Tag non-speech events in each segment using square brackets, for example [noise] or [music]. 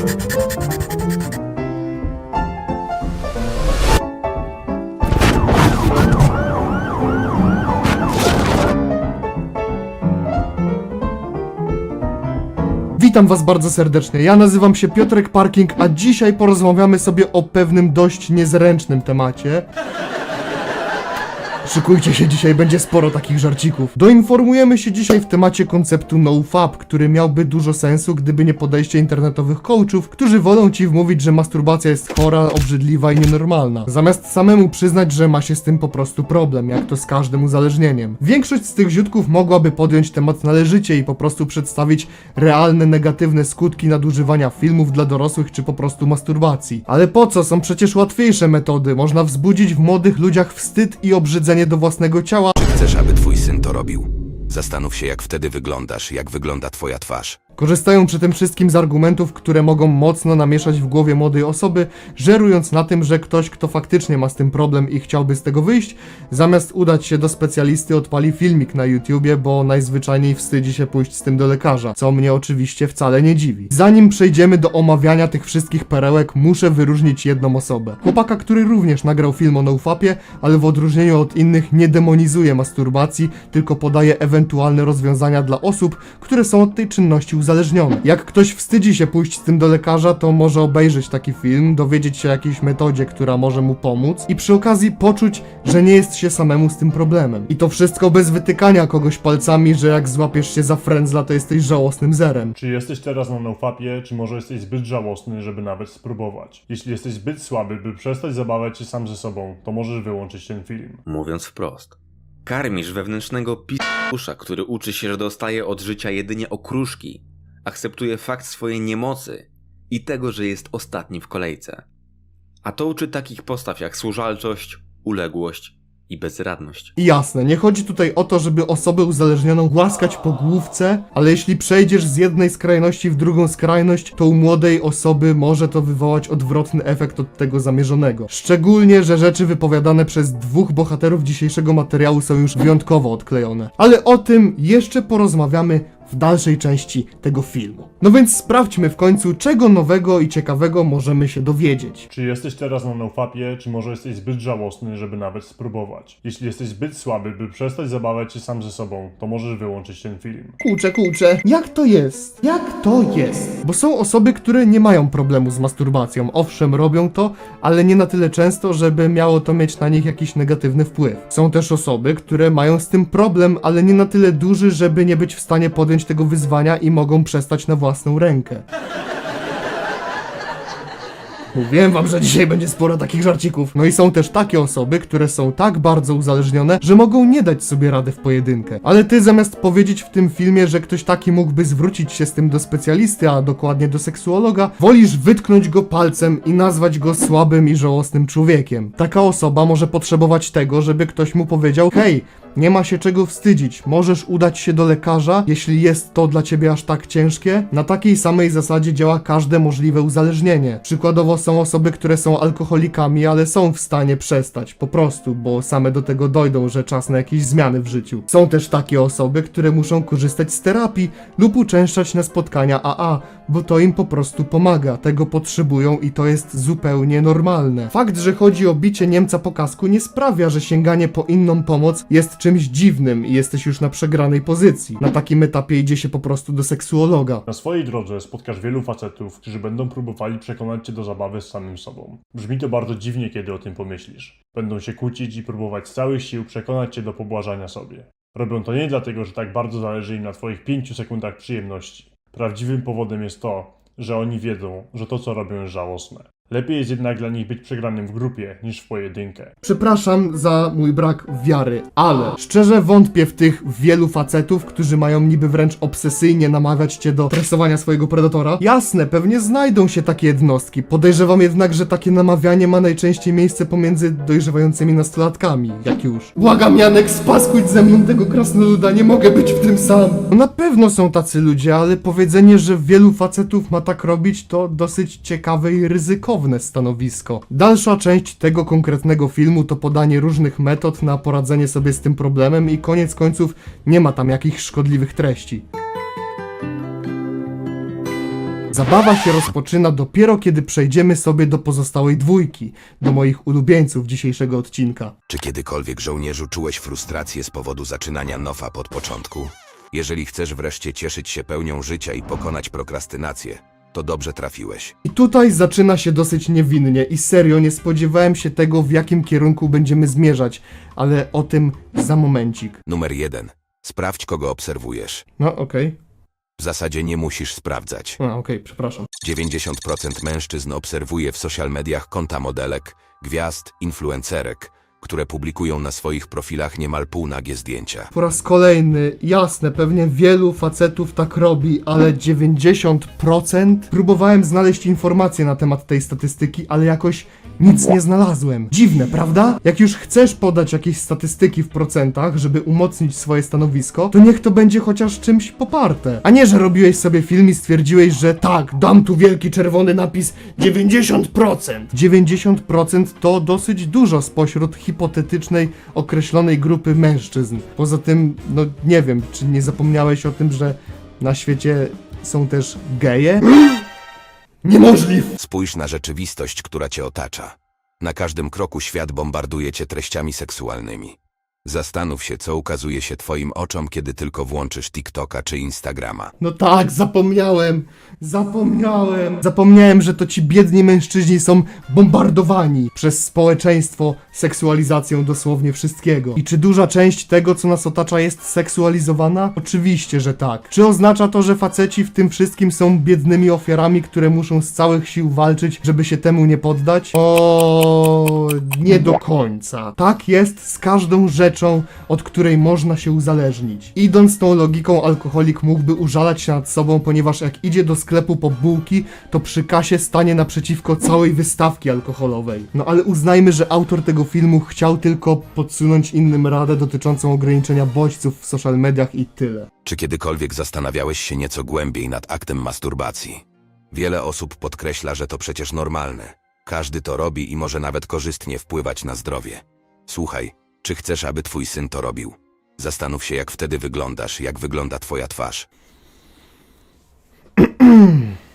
Witam was bardzo serdecznie. Ja nazywam się Piotrek Parking, a dzisiaj porozmawiamy sobie o pewnym dość niezręcznym temacie. Szykujcie się, dzisiaj będzie sporo takich żarcików. Doinformujemy się dzisiaj w temacie konceptu NoFap, który miałby dużo sensu, gdyby nie podejście internetowych coachów, którzy wolą ci wmówić, że masturbacja jest chora, obrzydliwa i nienormalna, zamiast samemu przyznać, że ma się z tym po prostu problem, jak to z każdym uzależnieniem. Większość z tych ziutków mogłaby podjąć temat należycie i po prostu przedstawić realne negatywne skutki nadużywania filmów dla dorosłych czy po prostu masturbacji. Ale po co? Są przecież łatwiejsze metody. Można wzbudzić w młodych ludziach wstyd i obrzydzenie do własnego ciała, Chcesz, aby twój syn to robił? Zastanów się, jak wtedy wyglądasz, jak wygląda twoja twarz. Korzystają przy tym wszystkim z argumentów, które mogą mocno namieszać w głowie młodej osoby, żerując na tym, że ktoś, kto faktycznie ma z tym problem i chciałby z tego wyjść, zamiast udać się do specjalisty, odpali filmik na YouTubie, bo najzwyczajniej wstydzi się pójść z tym do lekarza, co mnie oczywiście wcale nie dziwi. Zanim przejdziemy do omawiania tych wszystkich perełek, muszę wyróżnić jedną osobę. Chłopaka, który również nagrał film o NoFapie, ale w odróżnieniu od innych nie demonizuje masturbacji, tylko podaje ewentualne rozwiązania dla osób, które są od tej czynności uzależnione. Jak ktoś wstydzi się pójść z tym do lekarza, to może obejrzeć taki film, dowiedzieć się o jakiejś metodzie, która może mu pomóc i przy okazji poczuć, że nie jest się samemu z tym problemem. I to wszystko bez wytykania kogoś palcami, że jak złapiesz się za frędzla, to jesteś żałosnym zerem. Czy jesteś teraz na nofapie, czy może jesteś zbyt żałosny, żeby nawet spróbować? Jeśli jesteś zbyt słaby, by przestać zabawiać się sam ze sobą, to możesz wyłączyć ten film. Mówiąc wprost. Karmisz wewnętrznego pisusza, który uczy się, że dostaje od życia jedynie okruszki, akceptuje fakt swojej niemocy i tego, że jest ostatni w kolejce. A to uczy takich postaw jak służalczość, uległość i bezradność. Jasne, nie chodzi tutaj o to, żeby osobę uzależnioną głaskać po główce, ale jeśli przejdziesz z jednej skrajności w drugą skrajność, to u młodej osoby może to wywołać odwrotny efekt od tego zamierzonego. Szczególnie, że rzeczy wypowiadane przez dwóch bohaterów dzisiejszego materiału są już wyjątkowo odklejone. Ale o tym jeszcze porozmawiamy w dalszej części tego filmu. No więc sprawdźmy w końcu, czego nowego i ciekawego możemy się dowiedzieć. Czy jesteś teraz na nofapie, czy może jesteś zbyt żałosny, żeby nawet spróbować? Jeśli jesteś zbyt słaby, by przestać zabawiać się sam ze sobą, to możesz wyłączyć ten film. Kurczę, kurczę, jak to jest? Jak to jest? Bo są osoby, które nie mają problemu z masturbacją. Owszem, robią to, ale nie na tyle często, żeby miało to mieć na nich jakiś negatywny wpływ. Są też osoby, które mają z tym problem, ale nie na tyle duży, żeby nie być w stanie podjąć tego wyzwania i mogą przestać na własną rękę. Mówiłem wam, że dzisiaj będzie sporo takich żarcików. No i są też takie osoby, które są tak bardzo uzależnione, że mogą nie dać sobie rady w pojedynkę. Ale ty zamiast powiedzieć w tym filmie, że ktoś taki mógłby zwrócić się z tym do specjalisty, a dokładnie do seksuologa, wolisz wytknąć go palcem i nazwać go słabym i żałosnym człowiekiem. Taka osoba może potrzebować tego, żeby ktoś mu powiedział: Hej, nie ma się czego wstydzić. Możesz udać się do lekarza, jeśli jest to dla ciebie aż tak ciężkie. Na takiej samej zasadzie działa każde możliwe uzależnienie. Przykładowo są osoby, które są alkoholikami, ale są w stanie przestać, po prostu, bo same do tego dojdą, że czas na jakieś zmiany w życiu. Są też takie osoby, które muszą korzystać z terapii lub uczęszczać na spotkania AA, bo to im po prostu pomaga. Tego potrzebują i to jest zupełnie normalne. Fakt, że chodzi o bicie Niemca po kasku nie sprawia, że sięganie po inną pomoc jest czymś dziwnym i jesteś już na przegranej pozycji. Na takim etapie idzie się po prostu do seksuologa. Na swojej drodze spotkasz wielu facetów, którzy będą próbowali przekonać cię do zabawy z samym sobą. Brzmi to bardzo dziwnie, kiedy o tym pomyślisz. Będą się kłócić i próbować z całych sił przekonać cię do pobłażania sobie. Robią to nie dlatego, że tak bardzo zależy im na twoich 5 sekundach przyjemności. Prawdziwym powodem jest to, że oni wiedzą, że to co robią jest żałosne. Lepiej jest jednak dla nich być przegranym w grupie niż w pojedynkę. Przepraszam za mój brak wiary, ale szczerze wątpię w tych wielu facetów, którzy mają niby wręcz obsesyjnie namawiać cię do tresowania swojego predatora. Jasne, pewnie znajdą się takie jednostki. Podejrzewam jednak, że takie namawianie ma najczęściej miejsce pomiędzy dojrzewającymi nastolatkami, jak już. Błagam Janek, spaskuj ze mną tego krasnoluda, nie mogę być w tym sam. No na pewno są tacy ludzie, ale powiedzenie, że wielu facetów ma tak robić, to dosyć ciekawe i ryzykowne stanowisko. Dalsza część tego konkretnego filmu to podanie różnych metod na poradzenie sobie z tym problemem i koniec końców nie ma tam jakichś szkodliwych treści. Zabawa się rozpoczyna dopiero kiedy przejdziemy sobie do pozostałej dwójki, do moich ulubieńców dzisiejszego odcinka. Czy kiedykolwiek żołnierzu czułeś frustrację z powodu zaczynania nowa pod początku? Jeżeli chcesz wreszcie cieszyć się pełnią życia i pokonać prokrastynację, to dobrze trafiłeś. I tutaj zaczyna się dosyć niewinnie i serio nie spodziewałem się tego w jakim kierunku będziemy zmierzać, ale o tym za momencik. Numer 1. Sprawdź, kogo obserwujesz. No okej, W zasadzie nie musisz sprawdzać. A, okej, przepraszam. 90% mężczyzn obserwuje w social mediach konta modelek, gwiazd, influencerek, które publikują na swoich profilach niemal półnagie zdjęcia. Po raz kolejny, jasne, pewnie wielu facetów tak robi, ale 90%? Próbowałem znaleźć informacje na temat tej statystyki, ale jakoś nic nie znalazłem. Dziwne, prawda? Jak już chcesz podać jakieś statystyki w procentach, żeby umocnić swoje stanowisko, to niech to będzie chociaż czymś poparte. A nie, że robiłeś sobie film i stwierdziłeś, że tak, dam tu wielki czerwony napis 90%. 90% to dosyć dużo spośród hipotetycznej, określonej grupy mężczyzn. Poza tym, no nie wiem, czy nie zapomniałeś o tym, że na świecie są też geje? Niemożliwe! Spójrz na rzeczywistość, która cię otacza. Na każdym kroku świat bombarduje cię treściami seksualnymi. Zastanów się, co ukazuje się twoim oczom, kiedy tylko włączysz TikToka czy Instagrama. No tak, zapomniałem, zapomniałem. Zapomniałem, że to ci biedni mężczyźni są bombardowani przez społeczeństwo seksualizacją dosłownie wszystkiego. I czy duża część tego, co nas otacza, jest seksualizowana? Oczywiście, że tak. Czy oznacza to, że faceci w tym wszystkim są biednymi ofiarami, które muszą z całych sił walczyć, żeby się temu nie poddać? O, nie do końca. Tak jest z każdą rzeczą, od której można się uzależnić. Idąc tą logiką, alkoholik mógłby użalać się nad sobą, ponieważ jak idzie do sklepu po bułki, to przy kasie stanie naprzeciwko całej wystawki alkoholowej. No ale uznajmy, że autor tego filmu chciał tylko podsunąć innym radę dotyczącą ograniczenia bodźców w social mediach i tyle. Czy kiedykolwiek zastanawiałeś się nieco głębiej nad aktem masturbacji? Wiele osób podkreśla, że to przecież normalne. Każdy to robi i może nawet korzystnie wpływać na zdrowie. Słuchaj, czy chcesz, aby twój syn to robił? Zastanów się, jak wtedy wyglądasz, jak wygląda twoja twarz. [clears throat]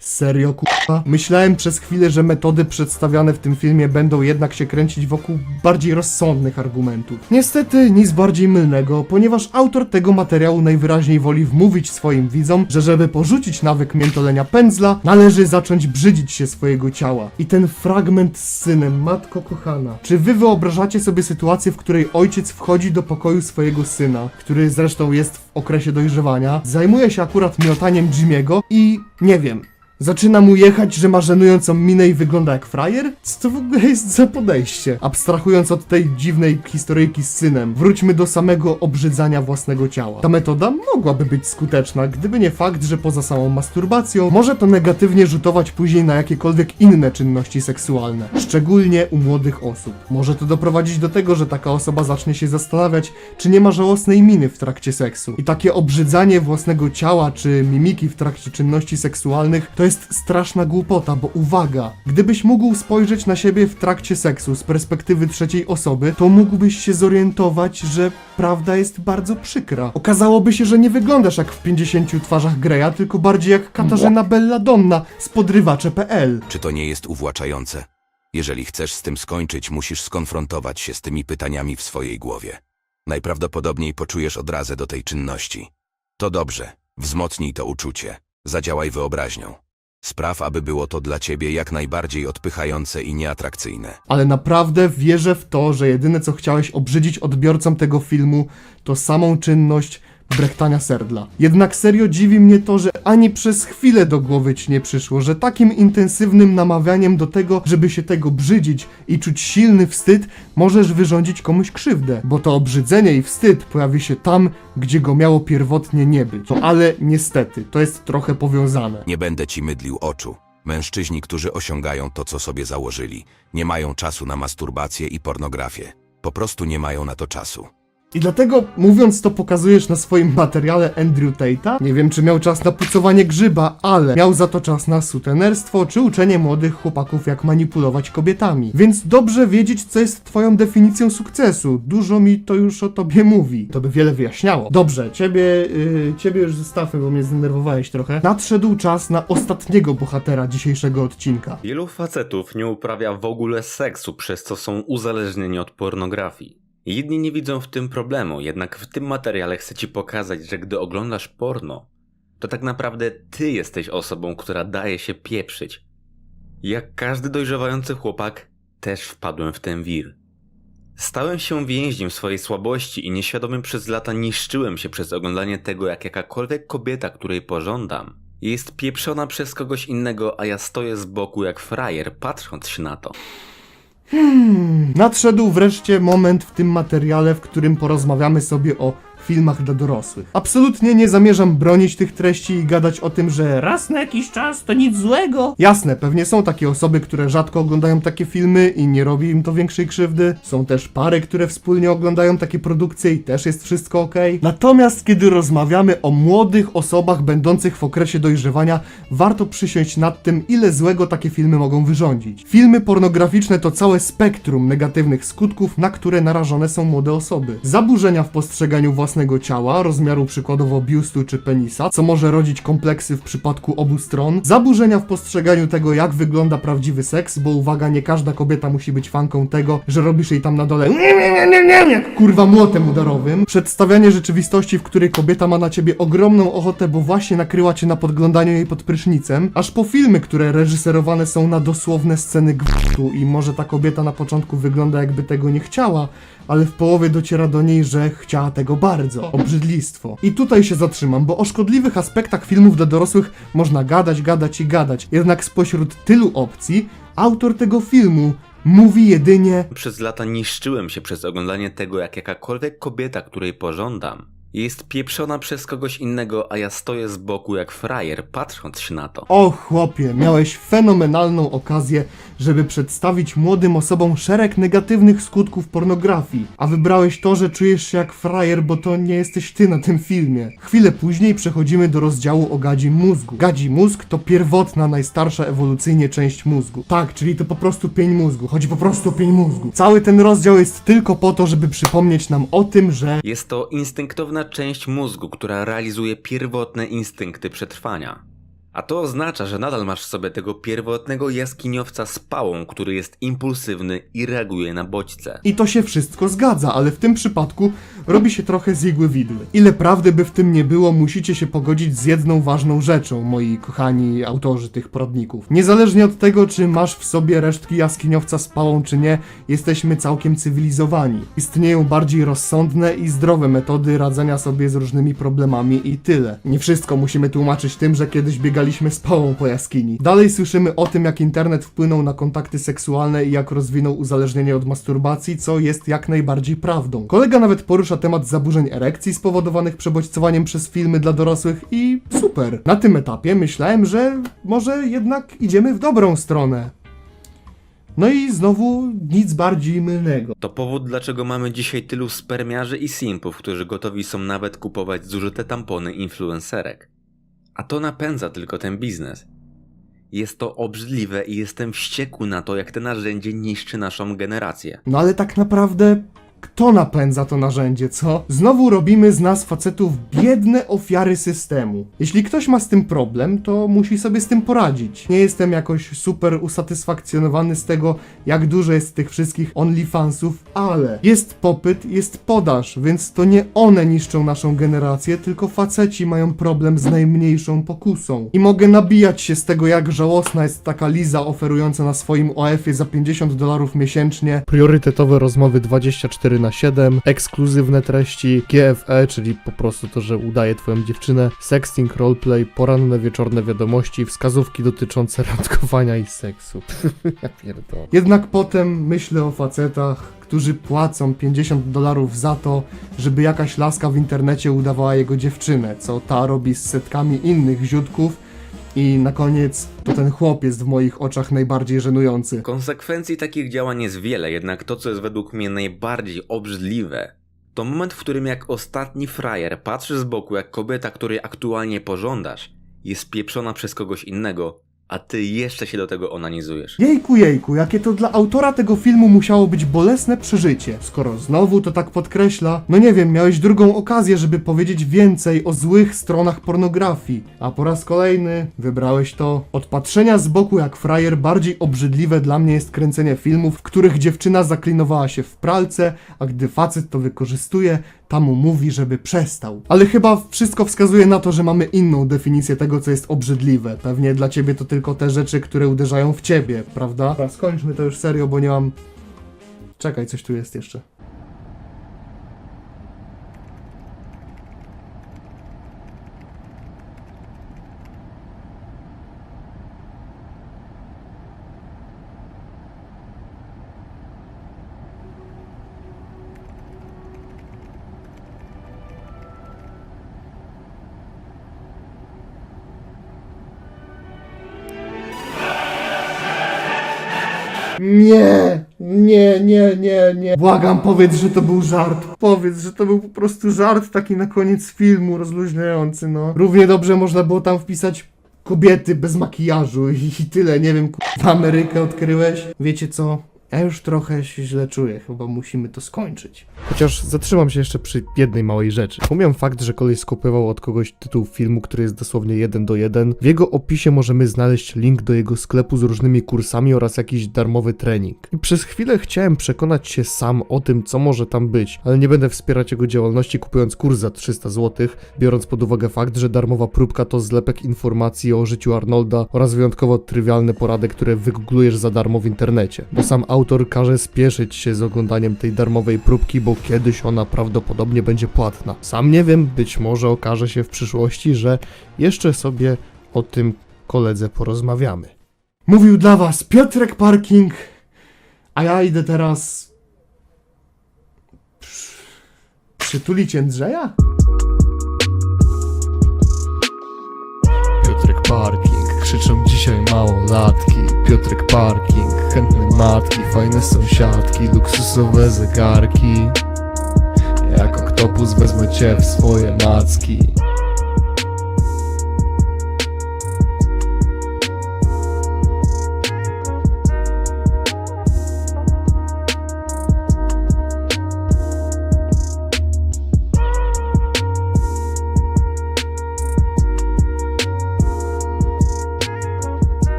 Serio, kurwa? Myślałem przez chwilę, że metody przedstawiane w tym filmie będą jednak się kręcić wokół bardziej rozsądnych argumentów. Niestety nic bardziej mylnego, ponieważ autor tego materiału najwyraźniej woli wmówić swoim widzom, że żeby porzucić nawyk miętolenia pędzla, należy zacząć brzydzić się swojego ciała. I ten fragment z synem, matko kochana. Czy wy wyobrażacie sobie sytuację, w której ojciec wchodzi do pokoju swojego syna, który zresztą jest w okresie dojrzewania, zajmuje się akurat miotaniem Jimmy'ego i nie wiem, Zaczyna mu jechać, że ma żenującą minę i wygląda jak frajer? Co to w ogóle jest za podejście? Abstrahując od tej dziwnej historyjki z synem, wróćmy do samego obrzydzania własnego ciała. Ta metoda mogłaby być skuteczna, gdyby nie fakt, że poza samą masturbacją może to negatywnie rzutować później na jakiekolwiek inne czynności seksualne, szczególnie u młodych osób. Może to doprowadzić do tego, że taka osoba zacznie się zastanawiać, czy nie ma żałosnej miny w trakcie seksu. I takie obrzydzanie własnego ciała czy mimiki w trakcie czynności seksualnych to jest straszna głupota, bo uwaga, gdybyś mógł spojrzeć na siebie w trakcie seksu z perspektywy trzeciej osoby, to mógłbyś się zorientować, że prawda jest bardzo przykra. Okazałoby się, że nie wyglądasz jak w 50 twarzach Greya, tylko bardziej jak Katarzyna Belladonna z podrywacze.pl. Czy to nie jest uwłaczające? Jeżeli chcesz z tym skończyć, musisz skonfrontować się z tymi pytaniami w swojej głowie. Najprawdopodobniej poczujesz odrazę do tej czynności. To dobrze, wzmocnij to uczucie, zadziałaj wyobraźnią. Spraw, aby było to dla ciebie jak najbardziej odpychające i nieatrakcyjne. Ale naprawdę wierzę w to, że jedyne co chciałeś obrzydzić odbiorcom tego filmu, to samą czynność brechtania serdla. Jednak serio dziwi mnie to, że ani przez chwilę do głowy ci nie przyszło, że takim intensywnym namawianiem do tego, żeby się tego brzydzić i czuć silny wstyd, możesz wyrządzić komuś krzywdę. Bo to obrzydzenie i wstyd pojawi się tam, gdzie go miało pierwotnie nie być. No ale niestety, to jest trochę powiązane. Nie będę ci mydlił oczu. Mężczyźni, którzy osiągają to, co sobie założyli, nie mają czasu na masturbację i pornografię. Po prostu nie mają na to czasu. I dlatego, mówiąc to, pokazujesz na swoim materiale Andrew Tate'a? Nie wiem, czy miał czas na pucowanie grzyba, ale miał za to czas na sutenerstwo, czy uczenie młodych chłopaków, jak manipulować kobietami. Więc dobrze wiedzieć, co jest twoją definicją sukcesu. Dużo mi to już o tobie mówi. To by wiele wyjaśniało. Dobrze, ciebie, yy, ciebie już zostawmy, bo mnie zdenerwowałeś trochę. Nadszedł czas na ostatniego bohatera dzisiejszego odcinka. Wielu facetów nie uprawia w ogóle seksu, przez co są uzależnieni od pornografii. Jedni nie widzą w tym problemu, jednak w tym materiale chcę ci pokazać, że gdy oglądasz porno, to tak naprawdę ty jesteś osobą, która daje się pieprzyć. Jak każdy dojrzewający chłopak, też wpadłem w ten wir. Stałem się więźniem swojej słabości i nieświadomym przez lata niszczyłem się przez oglądanie tego, jak jakakolwiek kobieta, której pożądam, jest pieprzona przez kogoś innego, a ja stoję z boku jak frajer, patrząc się na to. Nadszedł wreszcie moment w tym materiale, w którym porozmawiamy sobie o filmach dla dorosłych. Absolutnie nie zamierzam bronić tych treści i gadać o tym, że raz na jakiś czas to nic złego. Jasne, pewnie są takie osoby, które rzadko oglądają takie filmy i nie robi im to większej krzywdy. Są też pary, które wspólnie oglądają takie produkcje i też jest wszystko ok. Natomiast kiedy rozmawiamy o młodych osobach będących w okresie dojrzewania, warto przysiąść nad tym, ile złego takie filmy mogą wyrządzić. Filmy pornograficzne to całe spektrum negatywnych skutków, na które narażone są młode osoby. Zaburzenia w postrzeganiu własnego ciała, rozmiaru przykładowo biustu czy penisa, co może rodzić kompleksy w przypadku obu stron. Zaburzenia w postrzeganiu tego, jak wygląda prawdziwy seks, bo uwaga, nie każda kobieta musi być fanką tego, że robisz jej tam na dole kurwa młotem udarowym. Przedstawianie rzeczywistości, w której kobieta ma na ciebie ogromną ochotę, bo właśnie nakryła cię na podglądaniu jej pod prysznicem, aż po filmy, które reżyserowane są na dosłowne sceny gwałtu i może ta kobieta na początku wygląda jakby tego nie chciała, ale w połowie dociera do niej, że chciała tego bardzo. Obrzydlistwo. I tutaj się zatrzymam, bo o szkodliwych aspektach filmów dla dorosłych można gadać, gadać i gadać. Jednak spośród tylu opcji, autor tego filmu mówi jedynie Przez lata niszczyłem się przez oglądanie tego, jak jakakolwiek kobieta, której pożądam, jest pieprzona przez kogoś innego, a ja stoję z boku jak frajer, patrząc się na to. O chłopie, miałeś fenomenalną okazję, żeby przedstawić młodym osobom szereg negatywnych skutków pornografii, a wybrałeś to, że czujesz się jak frajer, bo to nie jesteś ty na tym filmie. Chwilę później przechodzimy do rozdziału o gadzi mózgu. Gadzi mózg to pierwotna, najstarsza ewolucyjnie część mózgu. Tak, czyli to po prostu pień mózgu. Chodzi po prostu o pień mózgu. Cały ten rozdział jest tylko po to, żeby przypomnieć nam o tym, że Jest to instynktowna część mózgu, która realizuje pierwotne instynkty przetrwania. A to oznacza, że nadal masz w sobie tego pierwotnego jaskiniowca z pałą, który jest impulsywny i reaguje na bodźce. I to się wszystko zgadza, ale w tym przypadku robi się trochę z igły widły. Ile prawdy by w tym nie było, musicie się pogodzić z jedną ważną rzeczą, moi kochani autorzy tych poradników. Niezależnie od tego, czy masz w sobie resztki jaskiniowca z pałą, czy nie, jesteśmy całkiem cywilizowani. Istnieją bardziej rozsądne i zdrowe metody radzenia sobie z różnymi problemami i tyle. Nie wszystko musimy tłumaczyć tym, że kiedyś biegaliśmy z pałą po jaskini. Dalej słyszymy o tym, jak internet wpłynął na kontakty seksualne i jak rozwinął uzależnienie od masturbacji, co jest jak najbardziej prawdą. Kolega nawet porusza temat zaburzeń erekcji spowodowanych przebodźcowaniem przez filmy dla dorosłych i super. Na tym etapie myślałem, że może jednak idziemy w dobrą stronę. No i znowu nic bardziej mylnego. To powód, dlaczego mamy dzisiaj tylu spermiarzy i simpów, którzy gotowi są nawet kupować zużyte tampony influencerek. A to napędza tylko ten biznes. Jest to obrzydliwe i jestem wściekły na to, jak to narzędzie niszczy naszą generację. No ale tak naprawdę kto napędza to narzędzie, co? Znowu robimy z nas facetów biedne ofiary systemu. Jeśli ktoś ma z tym problem, to musi sobie z tym poradzić. Nie jestem jakoś super usatysfakcjonowany z tego, jak dużo jest tych wszystkich OnlyFansów, ale jest popyt, jest podaż, więc to nie one niszczą naszą generację, tylko faceci mają problem z najmniejszą pokusą. I mogę nabijać się z tego, jak żałosna jest taka Liza oferująca na swoim OF-ie za 50 dolarów miesięcznie priorytetowe rozmowy 24 na 7, ekskluzywne treści, GFE, czyli po prostu to, że udaje twoją dziewczynę, sexting, roleplay, poranne, wieczorne wiadomości, wskazówki dotyczące [laughs] randkowania i seksu. [laughs] Jednak potem myślę o facetach, którzy płacą 50 dolarów za to, żeby jakaś laska w internecie udawała jego dziewczynę, co ta robi z setkami innych ziutków i na koniec to ten chłop jest w moich oczach najbardziej żenujący. Konsekwencji takich działań jest wiele, jednak to, co jest według mnie najbardziej obrzydliwe, To moment, w którym jak ostatni frajer patrzysz z boku, jak kobieta, której aktualnie pożądasz, jest pieprzona przez kogoś innego, a ty jeszcze się do tego onanizujesz. Jejku, jejku, jakie to dla autora tego filmu musiało być bolesne przeżycie. Skoro znowu to tak podkreśla, no nie wiem, miałeś drugą okazję, żeby powiedzieć więcej o złych stronach pornografii. A po raz kolejny wybrałeś to. Od patrzenia z boku jak frajer bardziej obrzydliwe dla mnie jest kręcenie filmów, w których dziewczyna zaklinowała się w pralce, a gdy facet to wykorzystuje, ta mu mówi, żeby przestał. Ale chyba wszystko wskazuje na to, że mamy inną definicję tego, co jest obrzydliwe. Pewnie dla ciebie to tylko te rzeczy, które uderzają w ciebie, prawda? Skończmy to już serio, bo nie mam... Czekaj, coś tu jest jeszcze. Nie, nie, nie, nie, nie. Błagam, powiedz, że to był żart. Powiedz, że to był po prostu żart taki na koniec filmu, rozluźniający, no. Równie dobrze można było tam wpisać kobiety bez makijażu i, i tyle. Nie wiem, kurwa, Amerykę odkryłeś. Wiecie co? Ja już trochę się źle czuję, chyba musimy to skończyć. Chociaż zatrzymam się jeszcze przy jednej małej rzeczy. Pomijam fakt, że koleś skopiował od kogoś tytuł filmu, który jest dosłownie jeden do jeden. W jego opisie możemy znaleźć link do jego sklepu z różnymi kursami oraz jakiś darmowy trening. I przez chwilę chciałem przekonać się sam o tym, co może tam być, ale nie będę wspierać jego działalności kupując kurs za 300 zł, biorąc pod uwagę fakt, że darmowa próbka to zlepek informacji o życiu Arnolda oraz wyjątkowo trywialne porady, które wygooglujesz za darmo w internecie. Bo sam autor każe spieszyć się z oglądaniem tej darmowej próbki, bo kiedyś ona prawdopodobnie będzie płatna. Sam nie wiem, być może okaże się w przyszłości, że jeszcze sobie o tym koledze porozmawiamy. Mówił dla was Piotrek Parking, a ja idę teraz przy- przytulić Jędrzeja? Piotrek Parking, krzyczą dzisiaj małolatki Piotrek Parking, chętne matki, fajne sąsiadki Luksusowe zegarki Oktopus wezmę cię w swoje macki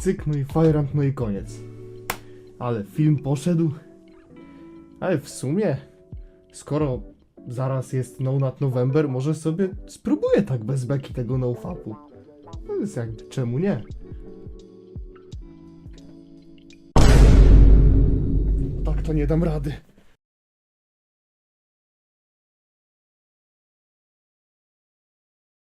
Cyk, no i fajrant, no i koniec. Ale film poszedł. Ale w sumie, skoro zaraz jest No Nut November, może sobie spróbuję tak bez beki tego nofapu. To jest jakby, czemu nie? No tak to nie dam rady.